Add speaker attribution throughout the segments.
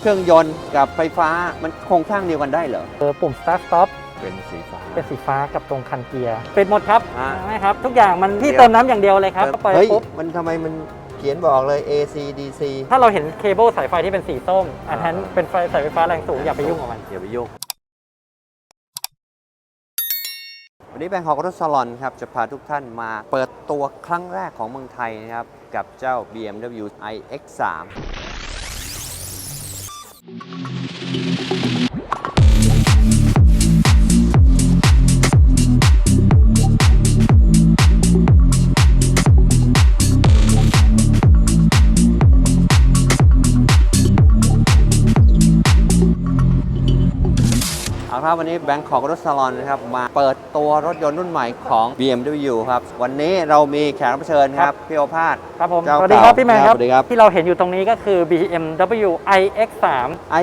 Speaker 1: เครื่องยนต์กับไฟฟ้ามันโครงสร้างเดียวกันได้เหรอ
Speaker 2: เออปุ่ม start stop
Speaker 1: เป็นสีฟ้า
Speaker 2: เป็นสีฟ้ากับตรงคันเกียร์เป็นหมดครับ
Speaker 1: อ่า
Speaker 2: ใช่ครับ ทุกอย่างมันที่
Speaker 1: เดี๋ยว
Speaker 2: เติมน้ำอย่างเดียวเลยครับก็ไป
Speaker 1: เฮ้ย
Speaker 2: ปุ๊บ
Speaker 1: มันทำไมมันเขียนบอกเลย AC DC
Speaker 2: ถ้าเราเห็นเคเบิลสายไฟที่เป็นสีส้ม อันนั้น
Speaker 1: อ่า
Speaker 2: เป็นไฟสายไฟฟ้าแรงสูงอย่าไปยุ่งกับมัน
Speaker 1: อย่าไปยุ่งวันนี้แบงค์ฮอกรถซาลอนครับ จะพาทุกท่านมาเปิดตัวครั้งแรกของเมืองไทยนะครับ กับเจ้า BMW iX3 วันนี้แบงค์ของรถซาลอนนะครับมาเปิดตัวรถยนต์รุ่นใหม่ของ BMW ครับ วันนี้เรามีแขกรับเชิญครับ พี่โอภาส
Speaker 2: ครับผม
Speaker 1: เจ้า
Speaker 2: สวัสดีครับ
Speaker 1: เก่า
Speaker 2: พี่แมน
Speaker 1: ค
Speaker 2: ค
Speaker 1: รั
Speaker 2: รั
Speaker 1: บบสวัสดีครับ
Speaker 2: ที่เราเห็นอยู่ตรงนี้ก็คือ BMW iX3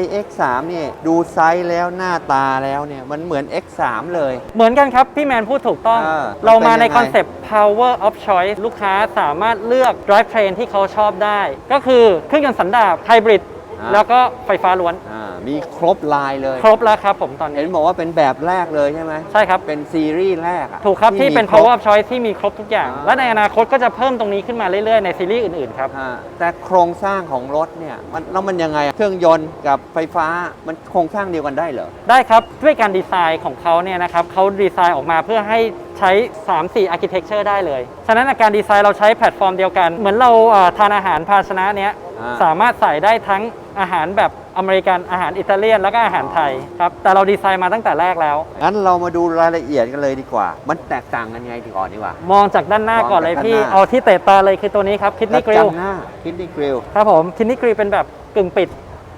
Speaker 1: iX3 นี่ดูไซส์แล้วหน้าตาแล้วเนี่ยมันเหมือน X3 เลย
Speaker 2: เหมือนกันครับ พี่แมนพูดถูกต้อง
Speaker 1: อ่า
Speaker 2: เรามาใน
Speaker 1: มันเป็นยังไง
Speaker 2: คอนเซปต์ power of choice ลูกค้าสามารถเลือก drive train ที่เขาชอบได้ ก็คือเครื่องยนต์สันดาปไฮบริด
Speaker 1: อ่า
Speaker 2: แล้วก็ไฟฟ้าล้วน
Speaker 1: อ่ามีครบลายเลย
Speaker 2: ครบแล้วครับผมตอน
Speaker 1: เห็
Speaker 2: นี้
Speaker 1: นบอกว่าเป็นแบบแรกเลยใช่ไหม
Speaker 2: ใช่ครับ
Speaker 1: เป็นซีรีส์แรกอะ
Speaker 2: ถูกครับที่เป็น
Speaker 1: มีครบ
Speaker 2: power of choice ที่มีครบทุกอย่าง
Speaker 1: อ่า
Speaker 2: และในอนาคตก็จะเพิ่มตรงนี้ขึ้นมาเรื่อยๆ ในซีรีส์อื่นๆครับ
Speaker 1: อ่าแต่โครงสร้างของรถเนี่ยมันแล้วมันยังไงอะเครื่องยนต์กับไฟฟ้ามันโครงสร้างเดียวกันได้เหรอ
Speaker 2: ได้ครับ ด้วยการดีไซน์ของเขาเนี่ยนะครับเขาดีไซน์ออกมาเพื่อให้ใช้ 3-4 architecture ได้เลย ฉะนั้นการดีไซน์เราใช้แพลตฟอร์มเดียวกัน เหมือนเราเอ่อทานอาหารภาชนะเนี้ย
Speaker 1: อ่า
Speaker 2: สามารถใส่ได้ทั้ง อาหารแบบอเมริกันอาหารอิตาเลียนแล้วก็อาหารไทยครับแต่เราดีไซน์มาตั้งแต่แรกแล้ว
Speaker 1: งั้นเรามาดูรายละเอียดกันเลยดีกว่า มันแตกต่างกันไงดีก่อนดีกว่า
Speaker 2: มองจากด้านหน้าก่อนเลย
Speaker 1: มองจาก
Speaker 2: พี่
Speaker 1: ด้านหน้า
Speaker 2: เอาที่เตะตาเลยคือตัวนี้ครับคิดนี่กริล
Speaker 1: จำหน้าคิดนี่กริล
Speaker 2: ครับผมคิดนี่กริลเป็นแบบกึ่งปิด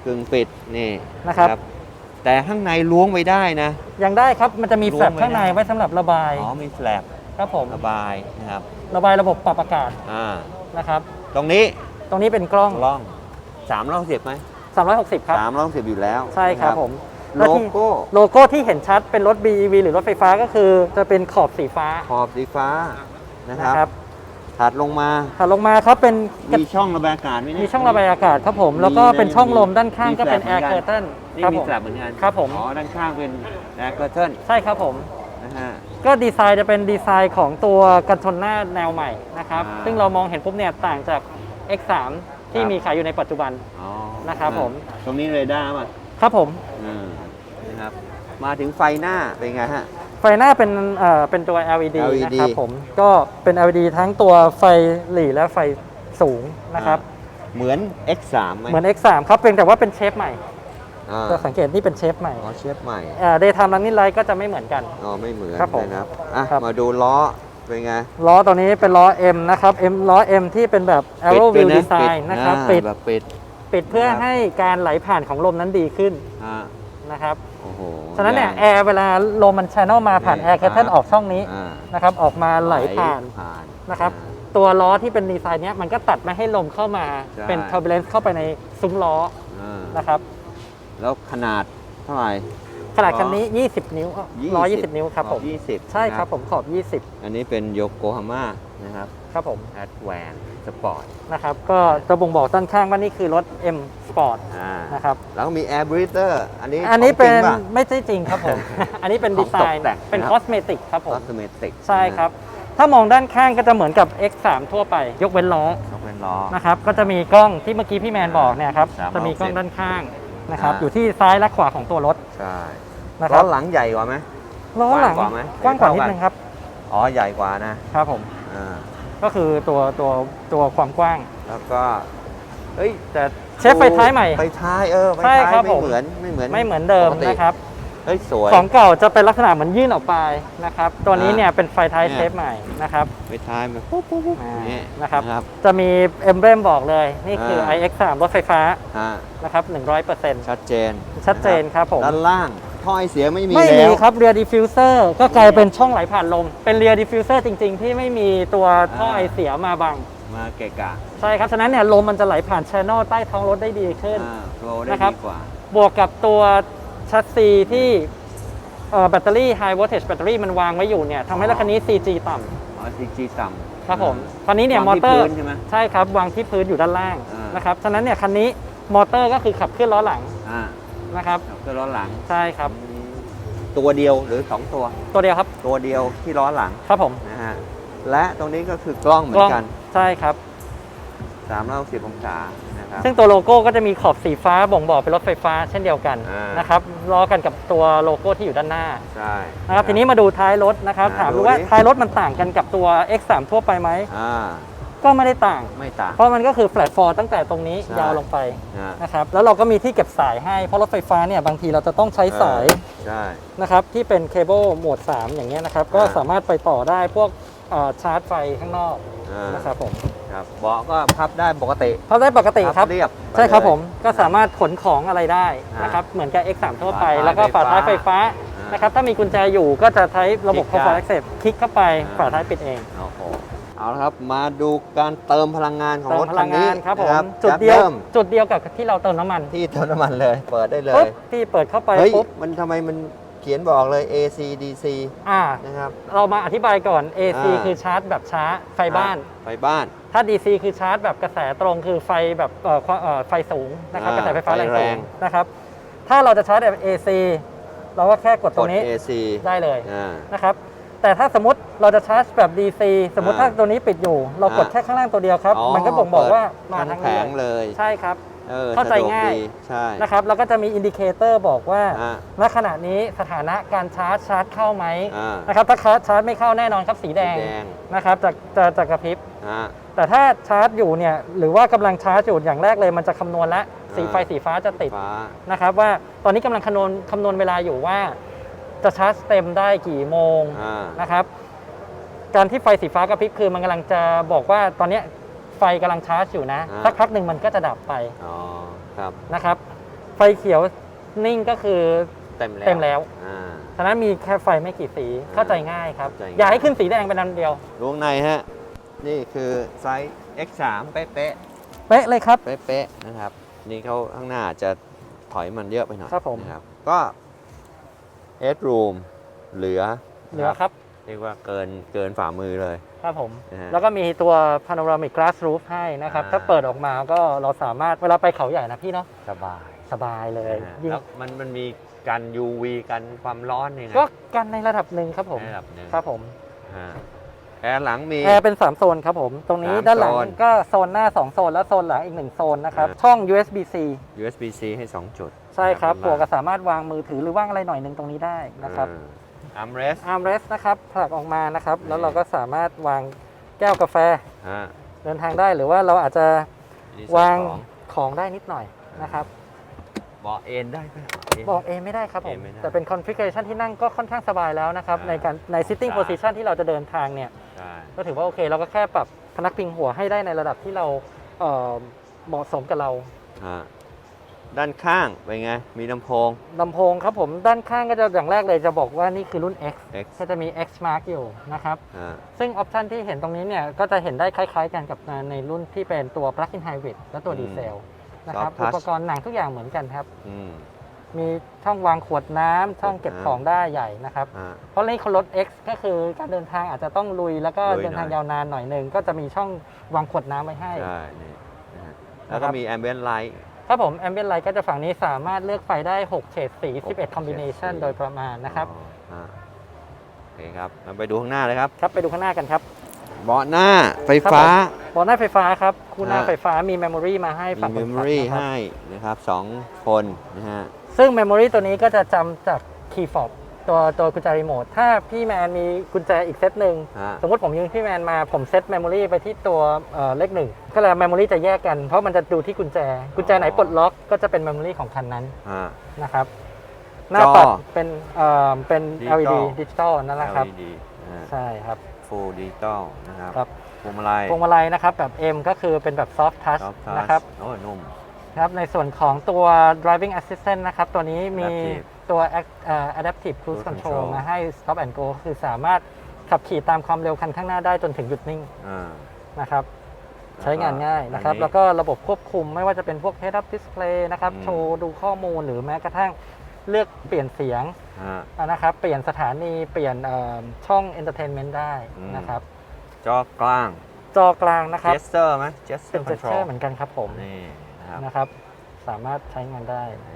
Speaker 1: กึ่งปิดนี่
Speaker 2: นะครับ
Speaker 1: แต่ข้างในล้วงไม่ได้นะ
Speaker 2: ยังได้ครับมันจะมี
Speaker 1: ล้วง
Speaker 2: แฟลป
Speaker 1: ไม่
Speaker 2: ข้างใน
Speaker 1: ได้
Speaker 2: ไว้สำหรับระบาย
Speaker 1: อ๋อมีแฟลป
Speaker 2: ครับผม
Speaker 1: ระบายนะครับ
Speaker 2: ระบายระบบปรับอากาศ
Speaker 1: อ่า
Speaker 2: นะครับ
Speaker 1: ตรงนี้
Speaker 2: ตรงนี้เป็นกล้อง
Speaker 1: กล้องสามร้อยสิบไหม
Speaker 2: 360 ครับ
Speaker 1: สามร้อยสิบอยู่แล้ว
Speaker 2: ใช่ครับ
Speaker 1: นะ
Speaker 2: ผม
Speaker 1: โล
Speaker 2: แล้วที่
Speaker 1: โก้
Speaker 2: โลโก้ที่เห็นชัดเป็นรถ BEV หรือรถไฟฟ้าก็คือ จะเป็นขอบสีฟ้า
Speaker 1: ขอบสีฟ้านะค
Speaker 2: นะค
Speaker 1: รั
Speaker 2: รั
Speaker 1: บบถัดลงมา
Speaker 2: ถัดลงมาครับเป็น
Speaker 1: มีช่องระบายอากาศไหมเนี่ย
Speaker 2: มีช่องระบายอากาศครับผม
Speaker 1: มี
Speaker 2: แล้วก็
Speaker 1: นะ
Speaker 2: เป็นช่องลมด้านข้าง
Speaker 1: มี
Speaker 2: ก็เป็น
Speaker 1: แฟล
Speaker 2: air
Speaker 1: ปเหมือนกัน
Speaker 2: curtain
Speaker 1: นี่
Speaker 2: ครับ
Speaker 1: มี
Speaker 2: ผม
Speaker 1: แฟลปเหมือนกัน
Speaker 2: ครับผม
Speaker 1: อ๋อ ด้านข้างเป็นแอร์เกอร์เทิล
Speaker 2: ใช่ครับผม
Speaker 1: นะฮะ
Speaker 2: ก็ดีไซน์จะเป็นดีไซน์ของตัวกันชนหน้าแนวใหม่นะครับ
Speaker 1: อ่า
Speaker 2: ซึ่งเรามองเห็นปุ๊บเนี่ยต่างจาก X3 ที่
Speaker 1: ครับ
Speaker 2: มีขายอยู่ในปัจจุบัน
Speaker 1: อ๋อ
Speaker 2: นะครับผม
Speaker 1: ตรงนี้เรดาร์ป่ะ
Speaker 2: ครับผม
Speaker 1: อืมนะครับมาถึงไฟหน้าเป็นไงฮะ
Speaker 2: ไฟหน้าเป็นเอ่อเป็นตัว LED,
Speaker 1: LED
Speaker 2: นะครับผมก็เป็น LED ทั้งตัวไฟหลีและไฟสูงนะครับ
Speaker 1: เหมือน X3 ไหม
Speaker 2: เหมือน X3 ครับเป็นแต่ว่าเป็นเชฟใหม่
Speaker 1: อ่า
Speaker 2: จะสังเกตนี่เป็นเชฟใหม่
Speaker 1: อ๋อเชฟใหม่
Speaker 2: เดย์ไทม์รันนิ่ไลท์ก็จะไม่เหมือนกัน
Speaker 1: อ๋อไม่เหมือน
Speaker 2: ครับผม
Speaker 1: นะครับอะ
Speaker 2: ครับ
Speaker 1: มาดูล้อเป็นไง
Speaker 2: ล้อตัวนี้เป็นล้อ M นะครับ M ล้อ M ที่เป็นแบบ
Speaker 1: ปิด
Speaker 2: Aero
Speaker 1: ด้วย
Speaker 2: Wheel
Speaker 1: นะ
Speaker 2: Design นะครับ
Speaker 1: อ่า
Speaker 2: ปิด
Speaker 1: แบบปิด
Speaker 2: ปิดเพื่อ
Speaker 1: นะครับ
Speaker 2: ให้การไหลผ่านของลมนั้นดีขึ้น
Speaker 1: อ่า
Speaker 2: นะครับ
Speaker 1: โอ้โห
Speaker 2: ฉะนั้นเนี่ย
Speaker 1: ให
Speaker 2: แอ
Speaker 1: ญ่
Speaker 2: ร์เวลาลมมัน channel มาผ่าน
Speaker 1: นี่
Speaker 2: แอร์ curtain
Speaker 1: อ่า
Speaker 2: ออกช่องนี้
Speaker 1: อ่า
Speaker 2: นะครับออกมาไหลผ่าน
Speaker 1: ผ่าน
Speaker 2: นะครับ
Speaker 1: อ่า
Speaker 2: ตัวล้อที่เป็นดีไซน์เนี้ยมันก็ตัดไม่ให้ลมเข้ามา
Speaker 1: ใช่
Speaker 2: เป็น turbulence เข้าไปในซุ้มล้อ
Speaker 1: อ่า
Speaker 2: นะครับ
Speaker 1: แล้วขนาดเท่าไหร่
Speaker 2: ขนาดคันนี้ 20 นิ้วล้อ20 นิ้วครับผม
Speaker 1: ยี่สิบ
Speaker 2: ใช่ครับผมขอบ
Speaker 1: อันนี้เป็นโยโกฮาม่านะครับ
Speaker 2: 20 ครับผม
Speaker 1: แอดแวน สปอร์ต
Speaker 2: นะครับก็จะบ่งบอกด้านข้างว่านี่คือรถ M Sport
Speaker 1: อ่า
Speaker 2: นะครับ
Speaker 1: แล้วก็มีแอร์บริเตอร์อันนี้
Speaker 2: อันนี้
Speaker 1: ขงจ
Speaker 2: เป็
Speaker 1: ริ
Speaker 2: น
Speaker 1: งป่ะ
Speaker 2: ไม่ใช่จริงครับผม อันนี้เป็น
Speaker 1: ของ
Speaker 2: ดีไซน์
Speaker 1: ตกแต่ง
Speaker 2: เป็น
Speaker 1: นะครับ
Speaker 2: คอสเมติกครับผม
Speaker 1: คอสเมติก
Speaker 2: ใช่ครับ ถ้ามองด้านข้างก็จะเหมือนกับ X3 ทั่วไป ยกเว้นล้อ
Speaker 1: ยกเป็นล้อ
Speaker 2: นะครับก็จะมีกล้องที่เมื่อกี้พี่แมนบอกเนี่ยครับ
Speaker 1: สามร้อย
Speaker 2: จะมีกล้องด้านข้างนะครับ
Speaker 1: อ่า
Speaker 2: อยู่ที่ซ้ายและขวาของตัวรถ
Speaker 1: ใช่
Speaker 2: นะค
Speaker 1: ล้
Speaker 2: รั
Speaker 1: อบหลังใหญ่กว่าไหม
Speaker 2: ล้อหลัง
Speaker 1: กว้างกว่าไหม
Speaker 2: กว้างกว่า
Speaker 1: เท่า
Speaker 2: นิ
Speaker 1: กั
Speaker 2: ด
Speaker 1: น
Speaker 2: นึงครับ
Speaker 1: อ๋อใหญ่กว่านะ
Speaker 2: ครับผม
Speaker 1: อ่า
Speaker 2: ก็คือตัวตัวตัวความกว้าง
Speaker 1: แล้วก็เฮ้ยแต่
Speaker 2: เชฟไฟท้ายใหม่
Speaker 1: ไฟท้ายเออไฟ
Speaker 2: ใช่
Speaker 1: ท้าย
Speaker 2: ครับ
Speaker 1: ไม่
Speaker 2: ผม
Speaker 1: เหมือนไม่เหมือน
Speaker 2: ไม่เหมือนเดิม
Speaker 1: ปกติ
Speaker 2: นะครับ
Speaker 1: เฮ้ยสวย
Speaker 2: ของเก่าจะเป็นลักษณะเหมือนยื่นออกไปนะครับ ตัวนี้
Speaker 1: อ่า
Speaker 2: เนี่ยเป็นไฟท้าย
Speaker 1: เนี่ย
Speaker 2: เชฟใหม่นะครับ
Speaker 1: ไฟท้ายมันปุ๊บปุ๊บปุ๊บ
Speaker 2: อ่า
Speaker 1: นี่
Speaker 2: นะครับ
Speaker 1: นะครับ
Speaker 2: จะมีเอมเบรมบอกเลย นี่คืออา iX3 รถไฟฟ้า
Speaker 1: อ่า
Speaker 2: นะครับ 100%
Speaker 1: ชัดเจน
Speaker 2: ชัดเจนครับผม
Speaker 1: ด้านล่าง ท่อไอเสียไม่มี
Speaker 2: ไม่มี
Speaker 1: แล้ว
Speaker 2: ครับเรียดิฟฟิวเซอร์ก็กลายเป็นช่องไหลผ่านลม เป็นเรียดิฟฟิวเซอร์จริง ๆ ที่ไม่มีตัวท่อ
Speaker 1: อ่า
Speaker 2: ไอเสียมาบัง
Speaker 1: มาเกะกะ
Speaker 2: ใช่ครับ ฉะนั้นเนี่ยลมมันจะไหลผ่านช n น e l ใต้ท้องรถได้ดีขึ้น
Speaker 1: อ่าโฟลได้
Speaker 2: นะครับ
Speaker 1: ดีกว่า
Speaker 2: บวกกับตัวชัสซีที่เอ่อแบตเตอรี่ High Voltage แบตเตอรี่มันวางไว้อยู่เนี่ยทำให้รถคันนี้ CG ต่ำ
Speaker 1: อ๋อ CG ต่ำ
Speaker 2: ครับผมคันนี้เนี่ยวา
Speaker 1: ง
Speaker 2: มอ
Speaker 1: ที่
Speaker 2: เตอร์
Speaker 1: พื้นใช่ไหม
Speaker 2: ใช่ครับ วางที่พื้นอยู่ด้านล่าง
Speaker 1: อ่าน
Speaker 2: นะครับ ฉะนั้นเนี่ยคันนี้มอเตอร์ก็คือขับเคลื่อนล้อหลัง
Speaker 1: อ่า
Speaker 2: นะครับ
Speaker 1: คือล้อหลัง
Speaker 2: ใช่ครับ
Speaker 1: อืมตัวเดียวหรือ2ตัว
Speaker 2: ตัวเดียวครับ
Speaker 1: ตัวเดียวที่ล้อหลัง
Speaker 2: ครับผม
Speaker 1: นะฮะและตรงนี้ก็คือกล้องเหมื
Speaker 2: ก
Speaker 1: อ
Speaker 2: ล้อง
Speaker 1: นกัน
Speaker 2: ใช่ครับ
Speaker 1: 360องศานะครับ
Speaker 2: ซึ่งตัวโลโก้ก็จะมีขอบสีฟ้าบ่งบอกเป็นรถไฟฟ้าเช่นเดียวกัน
Speaker 1: อ่าน
Speaker 2: นะครับล้อกันกับตัวโลโก้ที่อยู่ด้านหน้า
Speaker 1: ใช่
Speaker 2: นะครับทีนี้มาดูท้ายรถนะครับ
Speaker 1: อ่า
Speaker 2: ถาม
Speaker 1: ดู
Speaker 2: ดูว่า
Speaker 1: ดิ
Speaker 2: ท้ายรถมันต่างกันกับตัว X3 ทั่วไปไหม
Speaker 1: อ่า
Speaker 2: ก็ไม่ได้ต่าง
Speaker 1: ไม่ต่าง
Speaker 2: เพราะมันก็คือแฟลตฟอร์ตั้งแต่ตรงนี้
Speaker 1: ใช่
Speaker 2: ยาวลงไป
Speaker 1: นะ
Speaker 2: นะครับแล้วเราก็มีที่เก็บสายให้เพราะรถไฟฟ้าเนี่ยบางทีเราจะต้องใช้สาย
Speaker 1: เออใช่
Speaker 2: นะครับที่เป็นเคเบิลโหมด 3 อย่างเงี้ยนะครับก็
Speaker 1: อ่า
Speaker 2: สามารถไปต่อได้พวกเอ่อชาร์จไฟข้างนอก
Speaker 1: อ่า
Speaker 2: นะครับผม
Speaker 1: ครับเบาะก็พับได้ปกติ
Speaker 2: เขาได้ปกติครับ
Speaker 1: เรียบ
Speaker 2: ใช่ครับ
Speaker 1: ไปเลย
Speaker 2: ผมก็สามารถขนของอะไรได้
Speaker 1: อ่าน
Speaker 2: นะครับเหมือนกับ X3 ทั่วไป
Speaker 1: ฝาท้าย
Speaker 2: แล้วก็ฝาท้ายไฟฟ้า
Speaker 1: อ่าน
Speaker 2: นะครับถ้ามีกุญแจอยู่ก็จะใช้ระบบ
Speaker 1: คลิก
Speaker 2: Power
Speaker 1: ได้
Speaker 2: Access คลิกเข้าไป
Speaker 1: อ่า
Speaker 2: ฝาท้ายปิดเอง
Speaker 1: โอ้โห เอาละครับมาดูการเติมพลังงานของ
Speaker 2: เติ
Speaker 1: ร
Speaker 2: ม
Speaker 1: ถ
Speaker 2: พ
Speaker 1: คั
Speaker 2: ลั
Speaker 1: น
Speaker 2: ง
Speaker 1: นี้
Speaker 2: งานครับผม
Speaker 1: นะ
Speaker 2: จุด
Speaker 1: จาก
Speaker 2: เดียว
Speaker 1: ริ่ม
Speaker 2: จุดเดียวกับที่เราเติมน้ำมัน
Speaker 1: ที่เติมน้ำมันเลยเปิดได้เล
Speaker 2: ปุ๊บ
Speaker 1: ย
Speaker 2: พี่เปิดเข้าไป
Speaker 1: เฮ้ย
Speaker 2: ปุ๊บ
Speaker 1: มันทำไมมันเขียนบอกเลย AC DC
Speaker 2: อ่า
Speaker 1: นะครับ
Speaker 2: เรามาอธิบายก่อน AC
Speaker 1: อ่า
Speaker 2: คือชาร์จแบบช้าไฟบ้าน
Speaker 1: ไฟบ้าน
Speaker 2: ถ้า DC คือชาร์จแบบกระแสตรงคือไฟแบบเอ่อความเอ่อไฟสูงนะครับ
Speaker 1: อ่าก
Speaker 2: ระแสไฟฟ้าแรง
Speaker 1: ไฟแร
Speaker 2: สู
Speaker 1: ง
Speaker 2: งนะครับ ถ้าเราจะชาร์จแบบ AC เราก็แค่กดต
Speaker 1: ก
Speaker 2: ร
Speaker 1: ด
Speaker 2: งนี้
Speaker 1: AC
Speaker 2: ได้เลย
Speaker 1: อ่า
Speaker 2: นะครับ แต่ถ้าสมมติเราจะชาร์จแบบ DC สมมติ
Speaker 1: อ่า
Speaker 2: ถ้าตัวนี้ปิดอยู่ เรากด
Speaker 1: อ่า
Speaker 2: แค่ข้างล่างตัวเดียวครับ
Speaker 1: อ๋อ
Speaker 2: มันก็บ่งบอกว่ามา
Speaker 1: ทั้
Speaker 2: ทางง
Speaker 1: แผ
Speaker 2: นี้
Speaker 1: งเลย
Speaker 2: ใช่ครับ
Speaker 1: ออ
Speaker 2: เข้าใจ
Speaker 1: สะดวก
Speaker 2: ง่าย
Speaker 1: ดีใช่
Speaker 2: นะครับแล้วก็จะมีอินดิเคเตอร์บอกว่า
Speaker 1: อ่า
Speaker 2: ณขณะนี้สถานะการชาร์จชาร์จเข้าไหม
Speaker 1: อ่า
Speaker 2: นะครับถ้าชาร์จไม่เข้าแน่นอนครับสีแดง
Speaker 1: สีแดง
Speaker 2: นะครับจะจะจะกระพริบ
Speaker 1: อ่า
Speaker 2: แต่ถ้าชาร์จอยู่เนี่ยหรือว่ากำลังชาร์จอยู่อย่างแรกเลยมันจะคำนวณและสีไฟ
Speaker 1: อ่า
Speaker 2: สีฟ้าจะติด
Speaker 1: ฟ้า
Speaker 2: นะครับว่าตอนนี้กำลังคำนวณคำนวณเวลาอยู่ว่า จะชาร์จเต็มได้กี่โมง
Speaker 1: อ่า
Speaker 2: นะครับ การที่ไฟสีฟ้ากระพริบคือมันกำลังจะบอกว่าตอนเนี้ยไฟกำลังชาร์จอยู่นะ
Speaker 1: อ่า
Speaker 2: สักพักหนึ่งมันก็จะดับไป
Speaker 1: อ๋อครับ
Speaker 2: นะครับ ไฟเขียวนิ่งก็คือ
Speaker 1: เต็มแล้ว
Speaker 2: เต็มแล้ว
Speaker 1: อ่า
Speaker 2: ฉะนั้นมีแค่ไฟไม่กี่สีเข้าใจง่ายครับ
Speaker 1: เข้าใจง่าย
Speaker 2: อย่าให้ขึ้นสีแดงเป็นอันเดียว
Speaker 1: ดูข้างในฮะ นี่คือไซส์ X3 เป๊ะ
Speaker 2: เป๊ะเลยครับ
Speaker 1: ๆเป๊ะๆนะครับ นี่เขาข้างหน้าจะถอยมันเยอะไปหน่อย
Speaker 2: ครับผม
Speaker 1: นะครับ ก็ headroom เหลือ
Speaker 2: เหลือครับ
Speaker 1: เรียกว่าเกินเกินฝ่ามือเลย
Speaker 2: ครับผม
Speaker 1: นะฮะ
Speaker 2: แล้วก็มีตัว panoramic glass roof ให้นะครับ
Speaker 1: อ่า
Speaker 2: ถ้าเปิดออกมาก็เราสามารถเวลาไปเขาใหญ่นะพี่เนาะ
Speaker 1: สบาย
Speaker 2: สบายเลย
Speaker 1: นะฮะ
Speaker 2: ยิ่ง
Speaker 1: แล้วมันมันมีกัน UV กันความร้อนยังไง
Speaker 2: ก็กันในระดับหนึ่งครับผม
Speaker 1: ในระดับหนึ่ง
Speaker 2: ครับผม
Speaker 1: ฮะแอร์หลังมี
Speaker 2: แอร์เป็น 3 โซนครับผม ตรงนี้
Speaker 1: สาม
Speaker 2: ด้านหลัง
Speaker 1: โซน
Speaker 2: ก็โซนหน้า 2 โซน และโซนหลังอีก 1 โซนนะครับ
Speaker 1: อ่า
Speaker 2: ช่อง USB-C
Speaker 1: USB-C ให้ 2 จุด
Speaker 2: ใช่ครับ
Speaker 1: ด้าน
Speaker 2: ตัว
Speaker 1: ล่าง
Speaker 2: ก็สามารถวางมือถือหรือว่างอะไรหน่อยหนึ่งตรงนี้ได้นะครับ
Speaker 1: อาร์มเรส
Speaker 2: armrest นะครับผลักออกมานะครับ
Speaker 1: นี่
Speaker 2: แล้วเราก็สามารถวางแก้วกาแฟ
Speaker 1: ฮะ
Speaker 2: เดินทางได้หรือว่าเราอาจจะ
Speaker 1: นี่
Speaker 2: วาง
Speaker 1: ของ
Speaker 2: ของได้นิดหน่อยนะครับ
Speaker 1: เบาะเอนได้ไหมน
Speaker 2: บอกเองไม่ได้ครับผ
Speaker 1: เอ
Speaker 2: ม
Speaker 1: งไม่ได้
Speaker 2: แต่เป็น configuration ที่นั่งก็ค่อนข้างสบายแล้วนะครับ
Speaker 1: อ่า
Speaker 2: ในการใน sitting
Speaker 1: ใช่
Speaker 2: position ที่เราจะเดินทางเนี่ย
Speaker 1: ใช่
Speaker 2: ก็ถือว่าโอเค เราก็แค่ปรับพนักพิงหัวให้ได้ในระดับที่เราเอ่อเหมาะสมกับเรา
Speaker 1: ฮะ ด้านข้างเป็นไง มีลำโพง
Speaker 2: ลำโพงครับผมด้านข้างก็จะอย่างแรกเลยจะบอกว่านี่คือรุ่น X
Speaker 1: X
Speaker 2: ก็จะมี X Mark อยู่นะครับ
Speaker 1: ฮะ
Speaker 2: ซึ่งออปชันที่เห็นตรงนี้เนี่ย ก็จะเห็นได้คล้ายๆกันกับในรุ่นที่เป็นตัว Plug-in Hybrid และตัว
Speaker 1: อืม
Speaker 2: ดีเซลนะครับ
Speaker 1: Soft touch
Speaker 2: อุปกรณ์หนังทุกอย่างเหมือนกันครับ
Speaker 1: อืม
Speaker 2: มีช่องวางขวดน้ำช่องเก็บ
Speaker 1: น้ำ
Speaker 2: ของได้ใหญ่นะครับ
Speaker 1: ฮะ
Speaker 2: เพราะนี่เขารถ X ก็คือการเดินทางอาจจะต้องลุย แล้วก็
Speaker 1: ลุย
Speaker 2: เดินทาง
Speaker 1: หน่อย
Speaker 2: ยาวนานหน่อยหนึ่งก็จะมีช่องวางขวดน้ำไว้ให้
Speaker 1: ใช่นี่นะฮะแล้วก็
Speaker 2: นะครับ
Speaker 1: มี ambient light
Speaker 2: ครับผม Ambient Light ก็จะฝั่งนี้สามารถเลือกไฟได้ 6 เฉดสี
Speaker 1: หก
Speaker 2: 11 Combination
Speaker 1: เฉดสี
Speaker 2: โดยประมาณนะครับ
Speaker 1: อ๋อฮะโอเคครับเราไปดูข้างหน้าเลยครับ
Speaker 2: ครับไปดูข้างหน้ากันครับ
Speaker 1: เบาะหน้าไฟฟ้า
Speaker 2: บอลหน้าไฟฟ้าครับคู่หน้า
Speaker 1: ฮะ
Speaker 2: ไฟฟ้ามี Memory มาให้
Speaker 1: มี
Speaker 2: ฝั่งคนขับ
Speaker 1: memory
Speaker 2: นะครับ
Speaker 1: ให้นะครับสองคนนะฮะ
Speaker 2: ซึ่ง Memory ตัวนี้ก็จะจำจาก Key Fob ตัวตัวกุญแจรีโมทถ้าพี่แมนมีกุญแจอีกเซตหนึ่ง
Speaker 1: ฮะ
Speaker 2: สมมติผมยืมพี่แมนมาผมเซต Memory ไปที่ตัวเอ่อเลขหนึ่งก็แล้ว Memory จะแยกกันเพราะมันจะดูที่กุญแจ กุญแจไหนปลดล็อกก็จะเป็น Memory ของคันนั้น
Speaker 1: ฮะ
Speaker 2: นะครับหน้าปัดเป็นเอ่อเป็น
Speaker 1: Digital
Speaker 2: LED ดิจิตอลนั่นแหละครับ
Speaker 1: LED นะฮะ
Speaker 2: ใช่ครับ
Speaker 1: full digital นะครับ
Speaker 2: ครับ
Speaker 1: พวงมาลัย
Speaker 2: พวงมาลัยนะครับแบบ M ก็คือเป็นแบบ soft touch
Speaker 1: soft touch
Speaker 2: นะครับ
Speaker 1: โอ้ยนุ่ม
Speaker 2: ครับในส่วนของตัว driving assistant นะครับ ตัวนี้มี
Speaker 1: Adaptive
Speaker 2: ตัว act- เอ่อ adaptive cruise
Speaker 1: Cruise
Speaker 2: control
Speaker 1: control
Speaker 2: มาให้ stop and go คือสามารถขับขี่ตามความเร็วคันข้างหน้าได้จนถึงหยุดนิ่ง
Speaker 1: อ่า
Speaker 2: นะครับ ใช้งานง่ายนะครับ
Speaker 1: อั
Speaker 2: แล้วก็ระบบควบคุมไม่ว่าจะเป็นพวก head up display นะครับ
Speaker 1: อืม
Speaker 2: โชว์ดูข้อมูลหรือแม้กระทั่งเลือกเปลี่ยนเสียง
Speaker 1: ฮะ
Speaker 2: นะครับ เปลี่ยนสถานีเปลี่ยนเอ่อช่อง entertainment ได้
Speaker 1: อืม
Speaker 2: นะครับ
Speaker 1: จอกลาง
Speaker 2: จอกลางนะครับ
Speaker 1: gesture ไหม
Speaker 2: เป็
Speaker 1: gesture
Speaker 2: นเจสเชอ
Speaker 1: control
Speaker 2: ร์เหมือนกันครับผม
Speaker 1: นี่นะครับ
Speaker 2: นะครับ
Speaker 1: ส
Speaker 2: สามารถใช้งานได้ น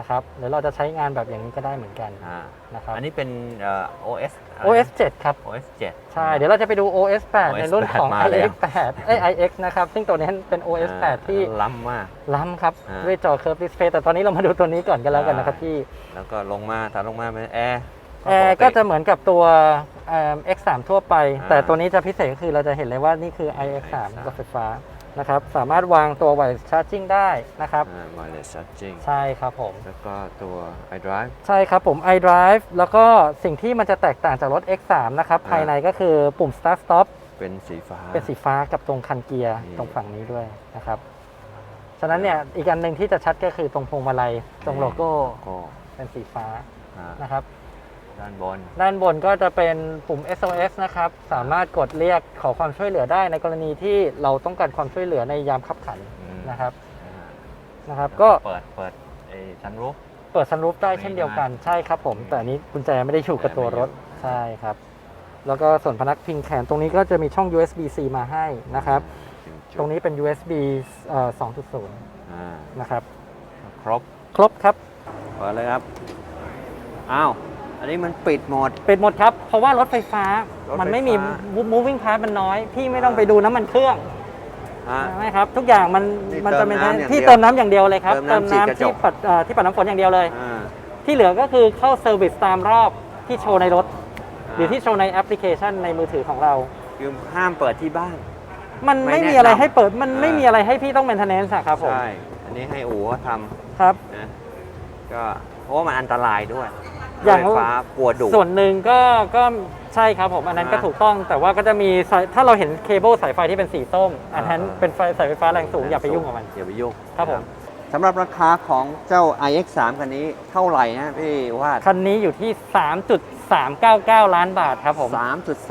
Speaker 2: ะครับหรือเราจะใช้งานแบบอย่างนี้ก็ได้เหมือนกัน
Speaker 1: อ่า
Speaker 2: นะครับ
Speaker 1: อันนี้เป็นเอ่อ OS อะไรนะ
Speaker 2: OS 7 ครับ
Speaker 1: OS 7
Speaker 2: ใช่ เดี๋ยวเราจะไปดู OS 8ในรุ่นของ
Speaker 1: มาแล้ว
Speaker 2: iX 8เอ้ย iX นะครับ ซึ่งตัวนี้เป็น OS 8 ที่
Speaker 1: ล้ำมาก
Speaker 2: ล้ำครับ
Speaker 1: อ่า
Speaker 2: ด้วยจอ Curve Display แต่ตอนนี้เรามาดูตัวนี้ก่อนกันแล้วกันนะครับ
Speaker 1: ได้
Speaker 2: ที่
Speaker 1: แล้วก็ลงมาถัดลงมาเป็นแอร์
Speaker 2: แอร์ก็จะเหมือนกับตัวเอิ่ม X3 ทั่วไป
Speaker 1: อ่า
Speaker 2: แต่ตัวนี้จะพิเศษก็คือเราจะเห็นเลยว่านี่คือ iX3
Speaker 1: iX3
Speaker 2: รถไฟฟ้า นะครับ สามารถวางตัว wireless charging ได้นะครับ
Speaker 1: อ่า wireless charging
Speaker 2: ใช่ครับผม
Speaker 1: แล้วก็ตัว iDrive
Speaker 2: ใช่ครับผม iDrive แล้วก็สิ่งที่มันจะแตกต่างจากรถ X3 นะครับ
Speaker 1: อ่า
Speaker 2: ภายในก็คือปุ่ม start stop
Speaker 1: เป็นสีฟ้า
Speaker 2: เป็นสีฟ้ากับตรงคันเกียร์
Speaker 1: นี่
Speaker 2: ตรงฝั่งนี้ด้วยนะครับ ฉะนั้นเนี่ยอีกอันหนึ่งที่จะชัดก็คือตรงพวงมาลัยตรงโลโก้
Speaker 1: โก้
Speaker 2: เป็นสีฟ้า
Speaker 1: อ่า
Speaker 2: นะครับ
Speaker 1: ด้านบน
Speaker 2: ด้านบนก็จะเป็นปุ่ม SOS นะครับ สามารถกดเรียกขอความช่วยเหลือได้ในกรณีที่เราต้องการความช่วยเหลือในยามขับขัน
Speaker 1: อืม
Speaker 2: นะครับ
Speaker 1: อ่า
Speaker 2: นะครับ
Speaker 1: แล้ว
Speaker 2: ก็
Speaker 1: เปิดเปิดไอ้ซันรูฟ
Speaker 2: เปิดซันรูฟได้เช่นเดียวกันใช่ครับผมแต่อันนี้กุญแจไม่ได้อยู่กับตัวรถ
Speaker 1: ไม่อยู่
Speaker 2: ใช่ครับ แล้วก็ส่วนพนักพิงแขนตรงนี้ก็จะมีช่อง USB-C มาให้นะครับ ตรงนี้เป็น USB เอ่อ2.0
Speaker 1: อ่า
Speaker 2: นะครับ
Speaker 1: ครบ
Speaker 2: ครบครับ
Speaker 1: เปิดเลยครับ อ้าว อันนี้มันปิดหมด
Speaker 2: ปิดหมดครับ เพราะว่ารถไฟฟ้า ร
Speaker 1: ถไฟฟ้ามั
Speaker 2: มันไม่มี moving part มันน้อย พี่ไม่ต้องไปดูน้ำมันเครื่อง
Speaker 1: ฮะ
Speaker 2: ใช่ไหมครับ ทุกอย่างมัน
Speaker 1: นี่
Speaker 2: มันจะเป็น
Speaker 1: เติมน้ำอย่าง
Speaker 2: ที่
Speaker 1: เดียว
Speaker 2: เติมน้ำอย่างเดียวเลยครับ
Speaker 1: เติมน้ำฉีดกระจก
Speaker 2: ที่ปัดเอ่อที่ปัดน้ำฝนอย่างเดียวเลย
Speaker 1: อ่า
Speaker 2: ที่เหลือก็คือเข้าเซอร์วิสตามรอบที่โชว์ในรถาหรือที่โชว์ในแอปพลิเคชันในมือถือของเรา
Speaker 1: คือห้ามเปิดที่บ้าน
Speaker 2: มัน
Speaker 1: ไม่
Speaker 2: ไม่
Speaker 1: แนะ
Speaker 2: มีอะไร
Speaker 1: นำ
Speaker 2: ให้เปิด มัน
Speaker 1: อ่า
Speaker 2: ไม่มีอะไรให้พี่ต้อง maintenance อะครับผม
Speaker 1: ใช่ อันนี้ให้อู๋เขาท
Speaker 2: ครับำ
Speaker 1: นะ ก็เพราะว่ามันอันตรายด้วย
Speaker 2: อย่าง
Speaker 1: รถไฟฟ้าปวดดุ
Speaker 2: ส่วนหนึ่งก็ก็ใช่ครับผมอันนั้นก็
Speaker 1: อ่า
Speaker 2: ถูกต้องแต่ว่าก็จะมีสายถ้าเราเห็นเคเบิลสายไฟที่เป็นสีส้ม อันนั้น
Speaker 1: อ่า
Speaker 2: เป็นไฟสายไฟฟ้าแรงสูงอย่าไปยุ่งกับมัน
Speaker 1: อย่าไปยุ่ง
Speaker 2: ครับผม
Speaker 1: สำหรับราคาของเจ้า iX3 คันนี้เท่าไหร่นะพี่วาด
Speaker 2: คันนี้อยู่ที่ 3.399 ล้านบาทครับผม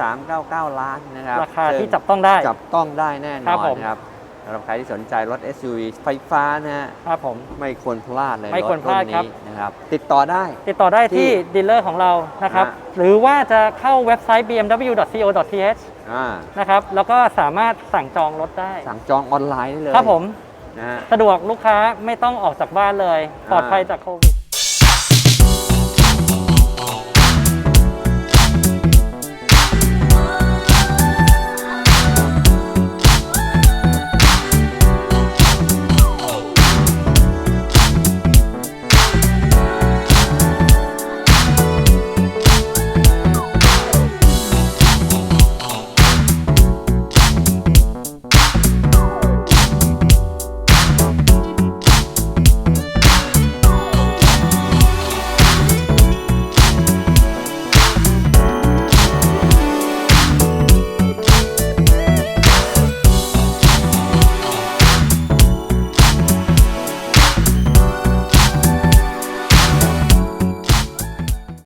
Speaker 1: 3.399 ล้านนะครับ
Speaker 2: ราคาที่
Speaker 1: ซึ่ง
Speaker 2: จับต้องได้
Speaker 1: จับต้องได้แน่น
Speaker 2: ครั
Speaker 1: อบน
Speaker 2: ผม
Speaker 1: นะครับสำหรับใครที่สนใจรถ SUV ไฟฟ้านะฮะ
Speaker 2: ครับผม
Speaker 1: ไม่ควรพลาดเลย
Speaker 2: ไม่ควรพลาด
Speaker 1: ถ
Speaker 2: ครับ
Speaker 1: นี้นะครับ ติดต่อได้
Speaker 2: ติดต่อได้
Speaker 1: ที่
Speaker 2: ที่ดีลเลอร์ของเรานะครับ
Speaker 1: ฮะ
Speaker 2: หรือว่าจะเข้าเว็บไซต์ bmw.co.th
Speaker 1: อ่า
Speaker 2: นะครับแล้วก็สามารถสั่งจองรถได้
Speaker 1: สั่งจองออนไลน์ได้เลย
Speaker 2: ครับผม
Speaker 1: นะฮะ
Speaker 2: สะดวกลูกค้าไม่ต้องออกจากบ้านเลย ปลอดภัย
Speaker 1: อ่า
Speaker 2: จากโควิด